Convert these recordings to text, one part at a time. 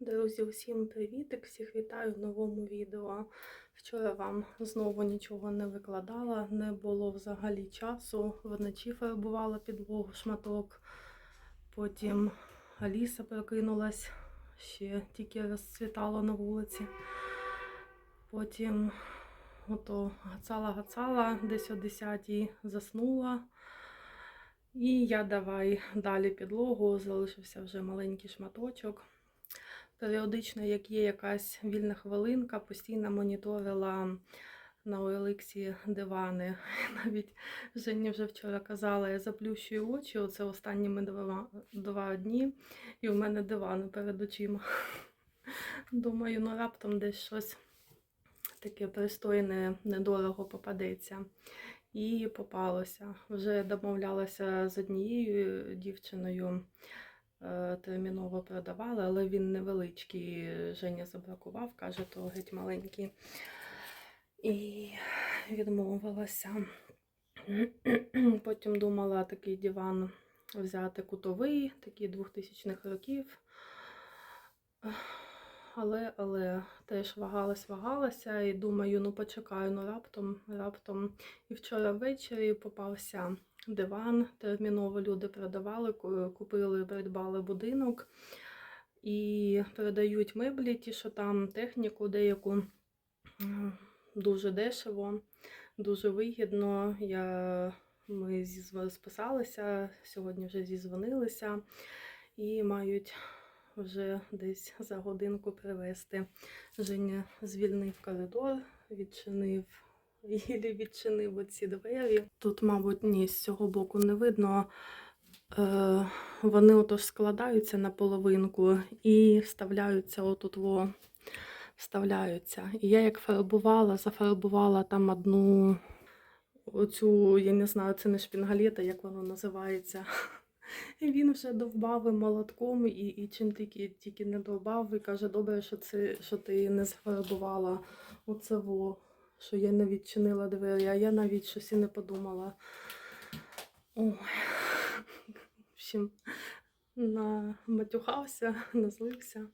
Друзі, усім привітик! Всіх вітаю в новому відео. Вчора вам знову нічого не викладала, не було взагалі часу. Вночі фарбувала підлогу шматок. Потім Аліса прокинулась, ще тільки розцвітало на вулиці. Потім ото гацала-гацала, десь о 10 заснула. І я давай далі підлогу, залишився вже маленький шматочок. Періодично, як є якась вільна хвилинка, постійно моніторила на OLX дивани. Навіть Жені вже вчора казала, я заплющую очі, оце останніми два, два дні, і в мене диван перед очима. Думаю, ну раптом десь щось таке пристойне, недорого попадеться. І попалося. Вже домовлялася з однією дівчиною терміново продавали, але він невеличкий. Женя забракував, каже, то геть маленький. І відмовилася. Потім думала такий диван взяти кутовий, такий 2000-х років. Але, але теж вагалась, вагалася і думаю, ну почекаю, ну раптом, раптом. І вчора ввечері попався диван, терміново люди продавали, купили, придбали будинок і передають меблі, ті, що там техніку деяку дуже дешево, дуже вигідно. Я, ми списалися, сьогодні вже зізвонилися і мають вже десь за годинку привезти. Женя звільнив коридор, відчинив Ілі відчинив оці двері. Тут, мабуть, ні, з цього боку не видно. Е, вони отож складаються на половинку і вставляються отут во. Вставляються. І я як фарбувала, зафарбувала там одну оцю, я не знаю, це не шпінгалета, як воно називається. І він вже довбав молотком, і, і чим тільки, тільки не довбав, і каже, добре, що, це, що ти не зафарбувала оце во, що я не відчинила двері, а я навіть щось і не подумала. Ой. В общем, наматюхався, назлився.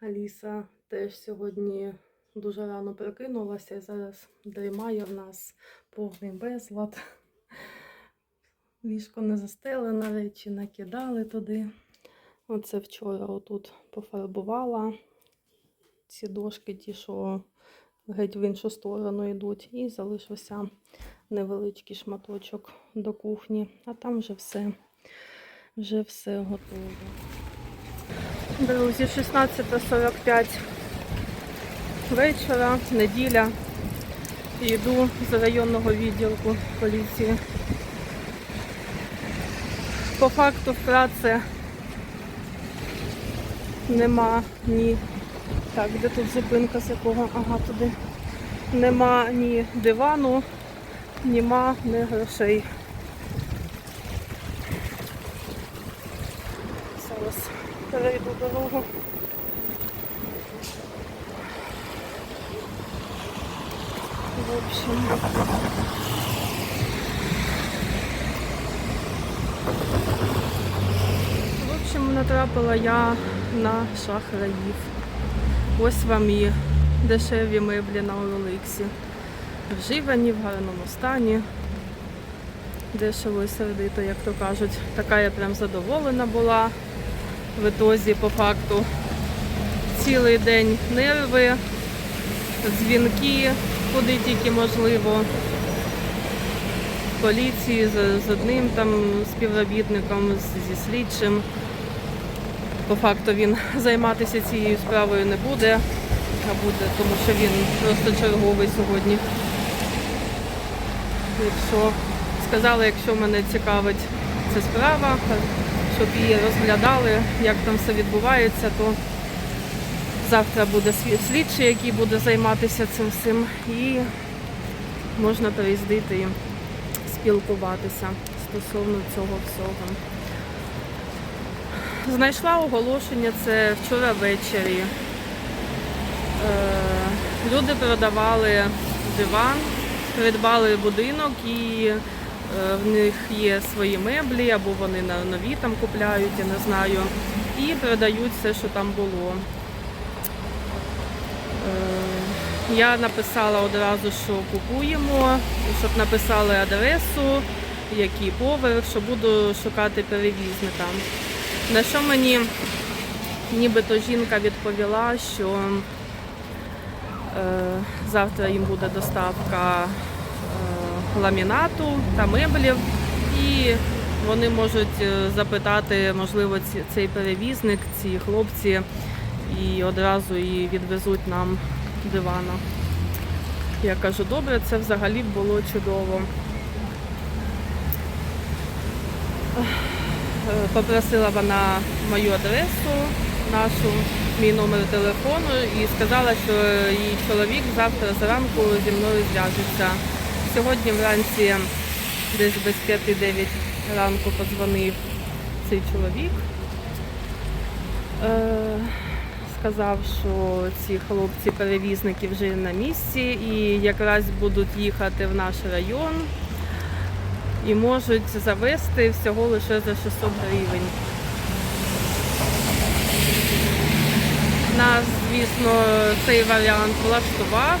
Аліса теж сьогодні дуже рано прокинулася і зараз дрімає в нас повний безлад. Ліжко не застелене, речі накидали туди. Оце вчора отут пофарбувала ці дошки, ті, що геть в іншу сторону йдуть, і залишився невеличкий шматочок до кухні, а там вже все, вже все готово. Друзі, 16.45 вечора, неділя. Йду з районного відділку поліції. По факту вкратце нема ні. Так, де тут зупинка з якого? Ага, туди. Нема ні дивану, нема ні грошей. Зараз перейду дорогу. В общем. В общем, натрапила я на шахраїв. Ось вам і дешеві меблі на Олексі. Вживані в гарному стані. Дешево і сердито, як то кажуть. Така я прям задоволена була. В ітозі, по факту, цілий день нерви, дзвінки, куди тільки можливо поліції з, одним там співробітником, зі слідчим. По факту він займатися цією справою не буде, а буде, тому що він просто черговий сьогодні. Якщо сказали, якщо мене цікавить ця справа, щоб її розглядали, як там все відбувається, то завтра буде слідчий, який буде займатися цим всім, і можна приїздити і спілкуватися стосовно цього всього. Знайшла оголошення це вчора ввечері. Е, люди продавали диван, придбали будинок і е, в них є свої меблі, або вони нові там купляють, я не знаю. і продають все, що там було. Е, Я написала одразу, що купуємо, щоб написали адресу, який поверх, що буду шукати перевізника. На що мені нібито жінка відповіла, що е, завтра їм буде доставка е, ламінату та меблів, і вони можуть е, запитати, можливо, цей перевізник, ці хлопці, і одразу і відвезуть нам дивана. Я кажу, добре, це взагалі було чудово. Е, Попросила вона мою адресу, нашу, мій номер телефону і сказала, що її чоловік завтра зранку зі мною зв'яжеться. Сьогодні вранці десь без 5-9 ранку подзвонив цей чоловік. Е, сказав, що ці хлопці-перевізники вже на місці і якраз будуть їхати в наш район і можуть завести всього лише за 600 гривень. Нас, звісно, цей варіант влаштував.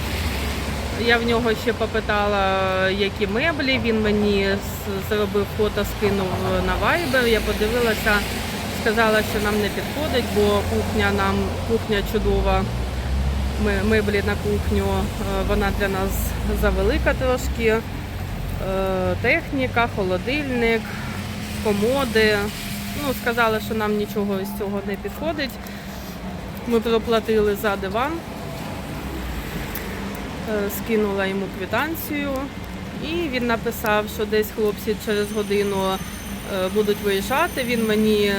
Я в нього ще попитала, які меблі. Він мені зробив фото, скинув на Viber. Я подивилася, сказала, що нам не підходить, бо кухня нам кухня чудова. Меблі на кухню, е, вона для нас завелика трошки. Е, Техніка, холодильник, комоди. Ну, сказали, що нам нічого з цього не підходить. Ми проплатили за диван. Е, скинула йому квитанцію, і він написав, що десь хлопці через годину е, будуть виїжджати. Він мені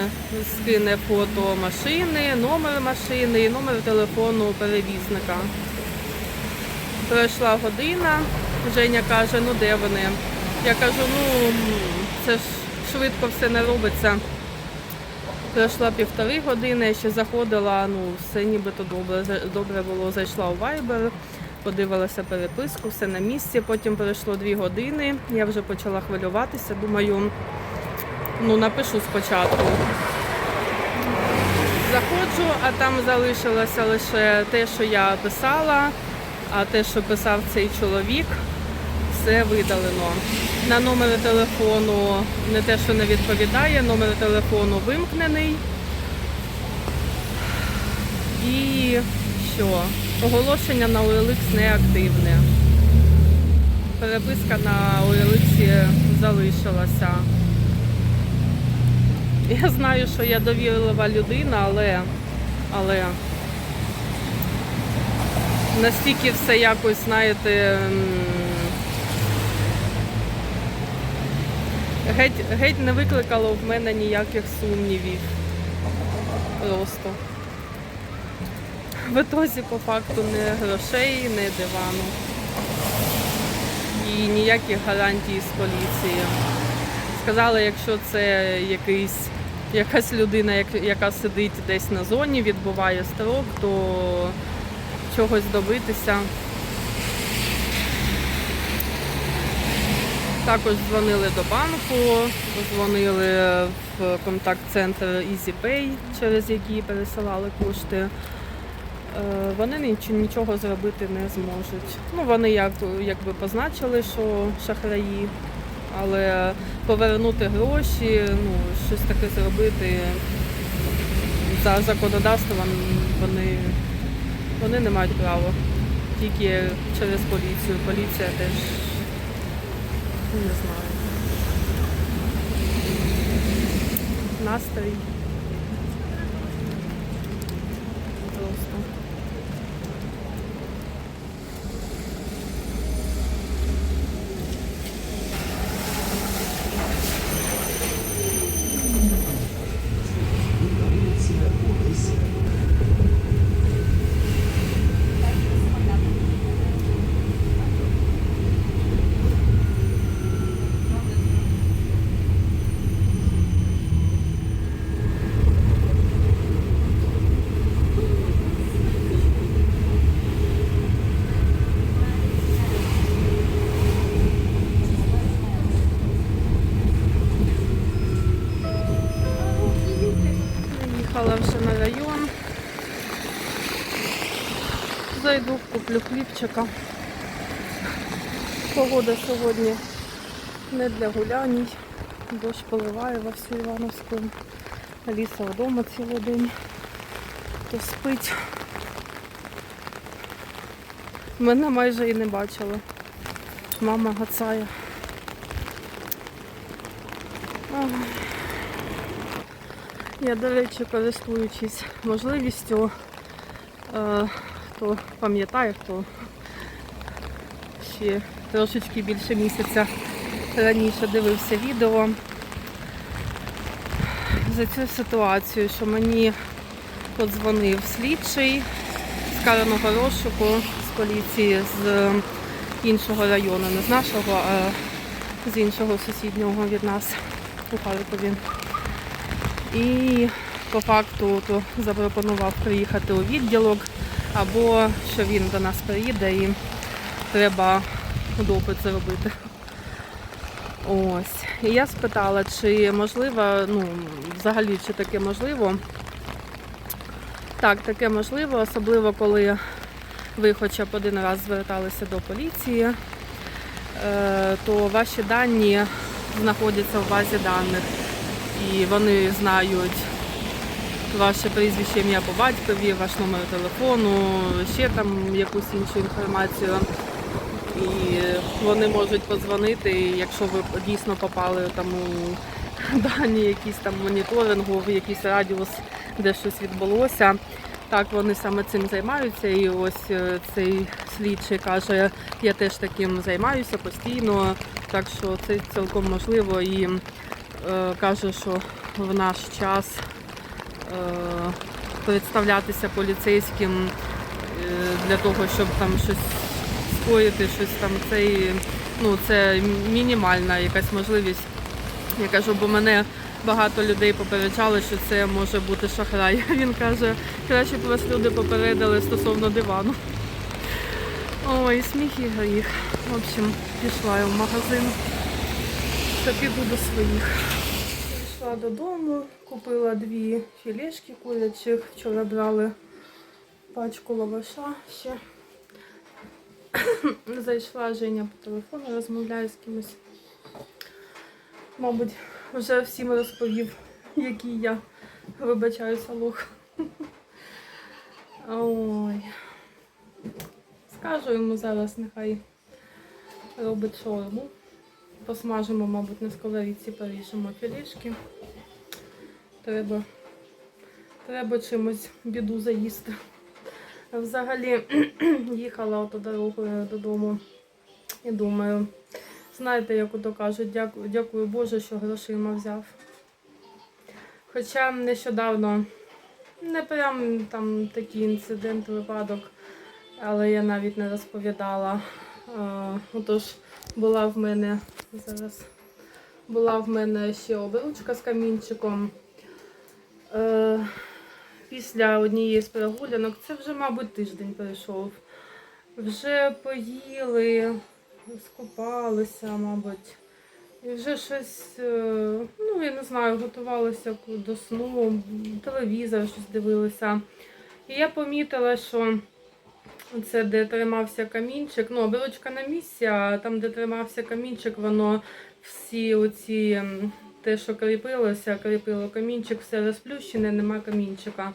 скине фото машини, номер машини і номер телефону перевізника. Пройшла година, Женя каже, ну де вони? Я кажу, ну це ж швидко все не робиться. Пройшла півтори години, ще заходила, ну все нібито добре. Добре було, зайшла у Viber, подивилася переписку, все на місці. Потім пройшло дві години. Я вже почала хвилюватися. Думаю, ну напишу спочатку. Заходжу, а там залишилося лише те, що я писала, а те, що писав цей чоловік, все видалено. На номер телефону не те, що не відповідає, номер телефону вимкнений. І що? Оголошення на OLX неактивне. Переписка на OLX залишилася. Я знаю, що я довірлива людина, але, але настільки все якось, знаєте, геть, геть не викликало в мене ніяких сумнівів. Просто. В ітозі по факту не грошей, не дивану. І ніяких гарантій з поліції. Сказали, якщо це якийсь, якась людина, яка сидить десь на зоні, відбуває строк, то чогось добитися. Також дзвонили до банку, дзвонили в контакт-центр EasyPay, через який пересилали кошти. Е, Вони нічого зробити не зможуть. Ну, вони як, якби позначили, що шахраї, але повернути гроші, ну, щось таке зробити за законодавством вони, вони не мають права. Тільки через поліцію. Поліція теж не знаю. Настрій. Куплю. Погода сьогодні не для гулянь. Дощ поливає во всю Івановську. Аліса вдома цілий день. То спить. Мене майже і не бачили. Мама гацає. Я, до речі, користуючись можливістю, е, хто пам'ятає, хто ще трошечки більше місяця раніше дивився відео за цю ситуацію, що мені подзвонив слідчий з караного розшуку з поліції з іншого району, не з нашого, а з іншого сусіднього від нас у Харкові. І по факту то запропонував приїхати у відділок, або що він до нас приїде і треба допит зробити. Ось. І я спитала, чи можливо, ну, взагалі, чи таке можливо. Так, таке можливо, особливо коли ви хоча б один раз зверталися до поліції, е, то ваші дані знаходяться в базі даних і вони знають ваше прізвище, ім'я по батькові, ваш номер телефону, ще там якусь іншу інформацію. І вони можуть подзвонити, і якщо ви дійсно попали там у дані якісь там моніторингу, в якийсь радіус, де щось відбулося. Так, вони саме цим займаються. І ось е, цей слідчий каже, я теж таким займаюся постійно, так що це цілком можливо і е, каже, що в наш час е, представлятися поліцейським е, для того, щоб там щось скоїти, щось там цей, ну це мінімальна якась можливість. Я кажу, бо мене багато людей попереджали, що це може бути шахрай. Він каже, краще б вас люди попередили стосовно дивану. Ой, сміх і гріх. В общем, пішла я в магазин. Та піду до своїх. Прийшла додому, купила дві філешки курячих. Вчора брали пачку лаваша ще. Зайшла Женя по телефону, розмовляю з кимось. Мабуть, вже всім розповів, який я вибачаюся лох. Ой. Скажу йому зараз, нехай робить шаурму. Посмажимо, мабуть, на сковорідці поріжемо філішки. Треба, треба чимось біду заїсти. Взагалі їхала ото дорогою додому і думаю, знаєте, як ото кажуть, дякую, дякую Боже, що грошима взяв. Хоча нещодавно не прям там такий інцидент, випадок, але я навіть не розповідала. А, Отож, була в мене зараз була в мене ще обручка з камінчиком. Е, після однієї з прогулянок, це вже, мабуть, тиждень пройшов. Вже поїли, скупалися, мабуть. І вже щось, е, ну, я не знаю, готувалися до сну, телевізор щось дивилися. І я помітила, що це де тримався камінчик, ну, обручка на місці, а там, де тримався камінчик, воно всі оці, те, що кріпилося, кріпило камінчик, все розплющене, нема камінчика.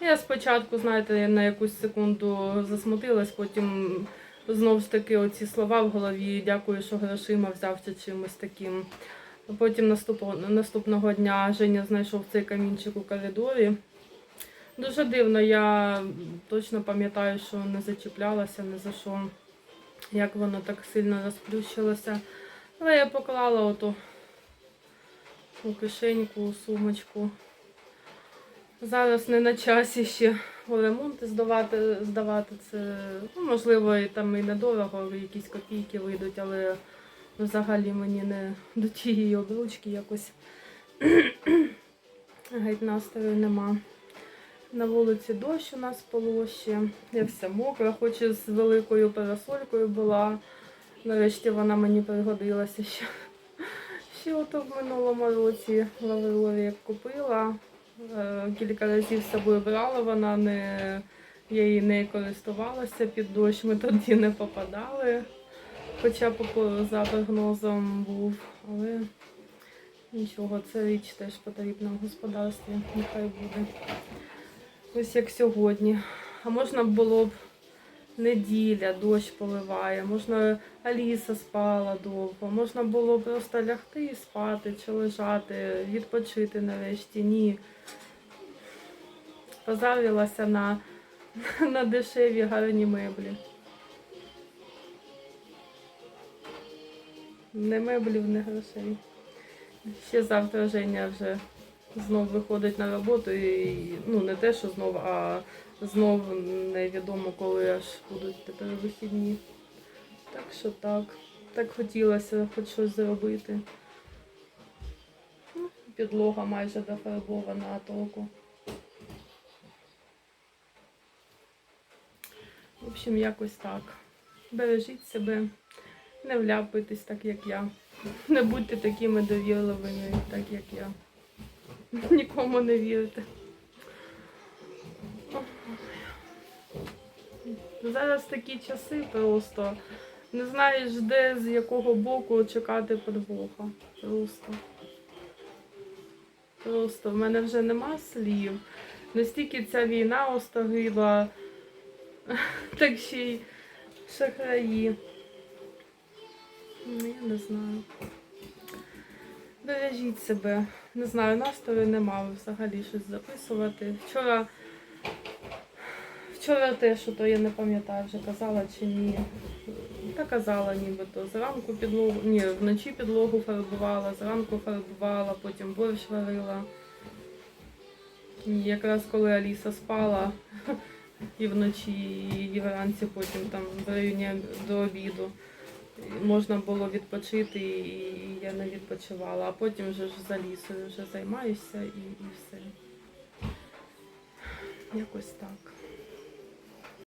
Я спочатку, знаєте, на якусь секунду засмутилась, потім знову ж таки оці слова в голові, дякую, що грошима взяв чи чимось таким. Потім наступного, наступного дня Женя знайшов цей камінчик у коридорі. Дуже дивно, я точно пам'ятаю, що не зачіплялася ні за що, як воно так сильно розплющилося. Але я поклала ото у кишеньку, у сумочку. Зараз не на часі ще ремонти здавати, здавати це. Ну, можливо, і там і недорого, якісь копійки вийдуть, але взагалі мені не до тієї обручки якось геть настрою нема. На вулиці дощ у нас полоще. Я вся мокра, хоч і з великою парасолькою була. Нарешті вона мені пригодилася ще. Ще ото в минулому році Лаврові як купила. Е, Кілька разів з собою брала, вона не, Я її не користувалася під дощ, ми тоді не попадали. Хоча по- за прогнозом був, але нічого, це річ теж потрібна в господарстві, нехай буде. Ось як сьогодні. А можна було б неділя, дощ поливає, можна Аліса спала довго, можна було просто лягти і спати чи лежати, відпочити нарешті. Ні. Позарилася на, на дешеві гарні меблі. Не меблів, не грошей. Ще завтра Женя вже знов виходить на роботу і ну не те, що знов, а знов невідомо, коли аж будуть тепер вихідні. Так що так. Так хотілося хоч щось зробити. Ну, Підлога майже дофарбована, а толку. В общем, якось так. Бережіть себе, не вляпуйтесь так, як я. Не будьте такими довірливими, так як я. Нікому не вірте. Зараз такі часи просто. Не знаєш, де, з якого боку чекати подвоха. Просто. Просто в мене вже нема слів. Настільки ця війна остогидла, так ще й шахраї. Ну, я не знаю. Бережіть себе. Не знаю, настрою нема взагалі щось записувати. Вчора, вчора те, що то я не пам'ятаю, вже казала чи ні. Та казала нібито. Зранку підлогу, ні, вночі підлогу фарбувала, зранку фарбувала, потім борщ варила. І якраз коли Аліса спала і вночі, і вранці потім там в районі до обіду. Можна було відпочити, і я не відпочивала, а потім вже ж за лісою вже займаюся і, і все. Якось так.